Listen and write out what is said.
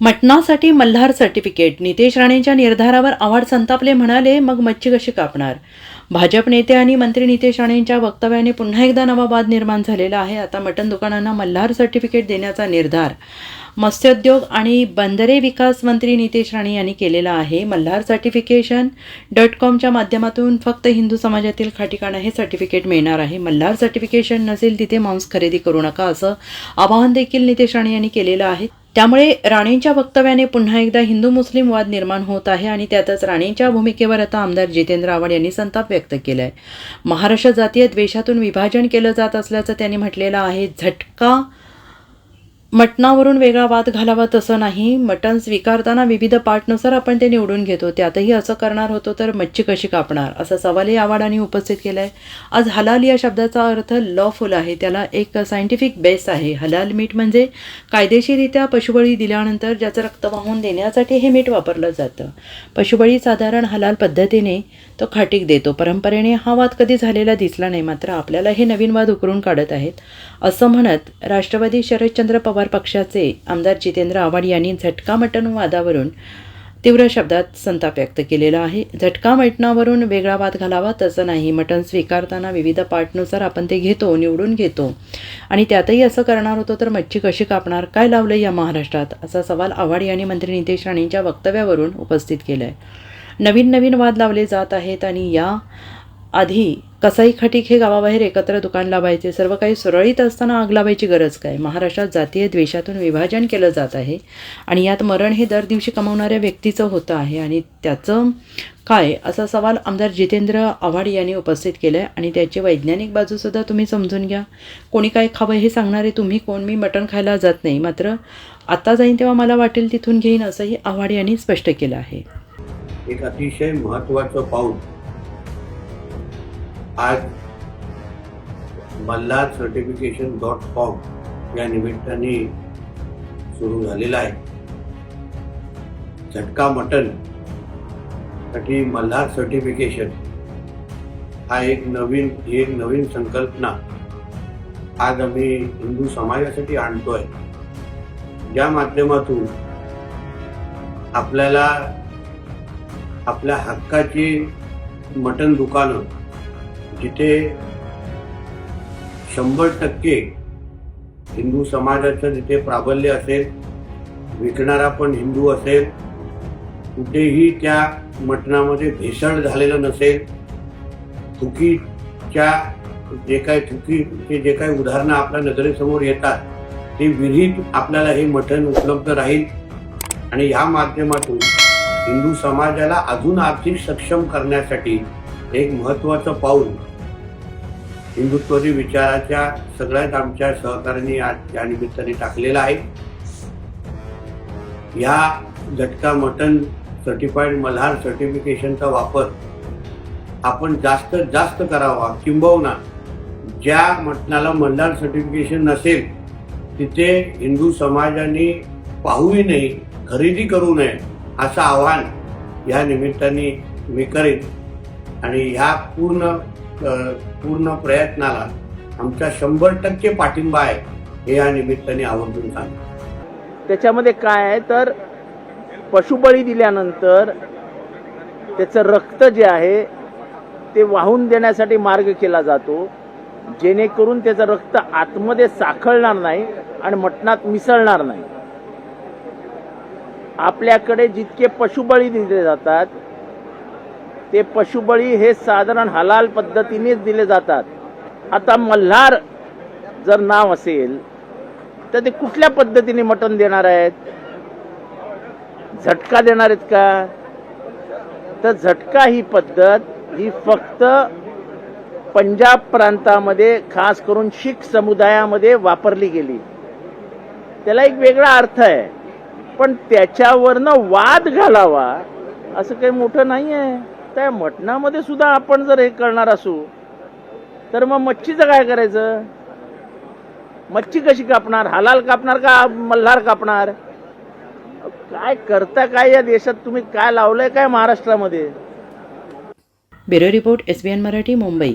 मटणासाठी Malhar certificate Nitesh राणेंच्या निर्धारावर आव्हाड संतापले म्हणाले मग मच्छी कशी कापणार? भाजप नेते आणि मंत्री नितेश राणेंच्या वक्तव्याने पुन्हा एकदा नवा वाद निर्माण झालेला आहे. आता मटण दुकानांना मल्हार सर्टिफिकेट देण्याचा निर्धार. मत्स्योद्योग आणि बंदरे विकास मंत्री नितेश राणे यांनी केलेला आहे. मल्हार सर्टिफिकेशन डॉट कॉमच्या माध्यमातून फक्त हिंदू समाजातील खाटिकांना हे सर्टिफिकेट मिळणार आहे. मल्हार सर्टिफिकेशन नसेल तिथे मांस खरेदी करू नका असं आवाहन देखील नितेश राणे यांनी केलेलं आहे. त्यामुळे राणेंच्या वक्तव्याने पुन्हा एकदा हिंदू मुस्लिम वाद निर्माण होत आहे आणि त्यातच राणेंच्या भूमिकेवर आता आमदार जितेंद्र आव्हाड यांनी संताप व्यक्त केला आहे महाराष्ट्र जातीय द्वेषातून विभाजन केलं जात असल्याचं त्यांनी म्हटलेलं आहे. झटका मटणावरून वेगळा वाद घालावा तसं नाही. मटण स्वीकारताना विविध पार्टनुसार आपण ते निवडून घेतो. त्यातही असं करणार होतो तर मच्छी कशी कापणार? असा सवालही आव्हाडांनी उपस्थित केला आहे आज हलाल या शब्दाचा अर्थ लॉफुल आहे. त्याला एक सायंटिफिक बेस आहे. हलाल मीठ म्हणजे कायदेशीरित्या पशुबळी दिल्यानंतर ज्याचं रक्त वाहून देण्यासाठी हे मीठ वापरलं जातं. पशुबळी साधारण हलाल पद्धतीने तो खाटीक देतो. परंपरेने हा वाद कधी झालेला दिसला नाही. मात्र आपल्याला हे नवीन वाद उकरून काढत आहेत. असं म्हणत राष्ट्रवादी शरदचंद्र पवार पक्षाचे आमदार जितेंद्र आव्हाड यांनी झटका मटण वादावरून तीव्र शब्दात संताप व्यक्त केलेला आहे. झटका मटणावरून वेगळा वाद घालावा तसं नाही. मटण स्वीकारताना विविध पार्टनुसार आपण ते घेतो निवडून घेतो. आणि त्यातही असं करणार होतो तर मच्छी कशी कापणार काय लावलं या महाराष्ट्रात? असा सवाल आव्हाड यांनी मंत्री नितेश राणेंच्या वक्तव्यावरून उपस्थित केला आहे नवीन नवीन वाद लावले जात आहेत आणि या आधी कसाई खटीक हे गावाबाहेर एकत्र दुकान लावायचे. सर्व काही सुरळीत असताना आग लावायची गरज काय? महाराष्ट्रात जातीय द्वेषातून विभाजन केलं जात आहे आणि यात मरण हे दर दिवशी कमावणाऱ्या व्यक्तीचं होतं आहे आणि त्याचं काय? असा सवाल आमदार जितेंद्र आव्हाड यांनी उपस्थित केला आहे आणि त्याची वैज्ञानिक बाजूसुद्धा तुम्ही समजून घ्या. कोणी काय खावं हे सांगणारे तुम्ही? कोण? मी मटण खायला जात नाही. मात्र आता जाईन तेव्हा मला वाटेल तिथून घेईन असंही आव्हाड यांनी स्पष्ट केलं आहे. एक अतिशय महत्त्वाचं पाऊल आज मल्हार सर्टिफिकेशन डॉट कॉम या निमित्ताने सुरू झालेला आहे. झटका मटनसाठी मल्हार सर्टिफिकेशन हा एक नवीन ही एक नवीन संकल्पना आज आम्ही हिंदू समाजासाठी आणतोय. ज्या माध्यमातून आपल्याला आपल्या हक्काची मटण दुकानं जिथे शंभर टक्के हिंदू समाजाचं जिथे प्राबल्य असेल विकणारा पण हिंदू असेल कुठेही त्या मटणामध्ये भेसळ झालेलं नसेल चुकीच्या जे काही चुकीचे जे काही उदाहरणं आपल्या नजरेसमोर येतात ते विरहित आपल्याला हे मटण उपलब्ध राहील. आणि ह्या माध्यमातून हिंदू समाजाला अजून आर्थिक सक्षम करण्यासाठी एक महत्वाचं पाऊल हिंदुत्वरी विचाराच्या सगळ्यात आमच्या सहकार्यांनी आज या निमित्ताने टाकलेला आहे. या झटका मटन सर्टिफाईड मल्हार सर्टिफिकेशनचा वापर आपण जास्त जास्त करावा किंबहुना ज्या मटणाला मल्हार सर्टिफिकेशन नसेल तिथे हिंदू समाजाने पाहूही नाही खरेदी करू नये असं आव्हान या निमित्ताने मी करेन. आणि ह्या पूर्ण पूर्ण प्रयत्नाला आमचा शंभर टक्के पाठिंबा आहे हे या निमित्ताने आवर्जून सांगतो. त्याच्यामध्ये काय आहे तर पशुबळी दिल्यानंतर त्याचं रक्त जे आहे ते वाहून देण्यासाठी मार्ग केला जातो जेणेकरून त्याचं रक्त आतमध्ये साखळणार नाही आणि मटणात मिसळणार नाही. आपल्याकडे जितके पशुबळी दिले जातात ते पशुबळी हे साधारण हलाल पद्धतीनेच दिले जातात. आता मल्हार जर नाव असेल तर ते कुठल्या पद्धतीने मटण देणार आहेत? झटका देणार आहेत का? तर झटका ही पद्धत ही फक्त पंजाब प्रांतामध्ये खास करून शीख समुदायामध्ये वापरली गेली. त्याला एक वेगळा अर्थ आहे. पण त्याच्यावरनं वाद घालावा असं काही मोठं नाही आहे त्या मटणामध्ये सुद्धा आपण जर हे करणार असू तर मग मच्छीचं काय करायचं? मच्छी कशी कापणार? हलाल कापणार का मल्हार कापणार? काय करता काय या देशात? तुम्ही काय लावलंय काय महाराष्ट्रामध्ये? Bureau report S B N Marathi Mumbai.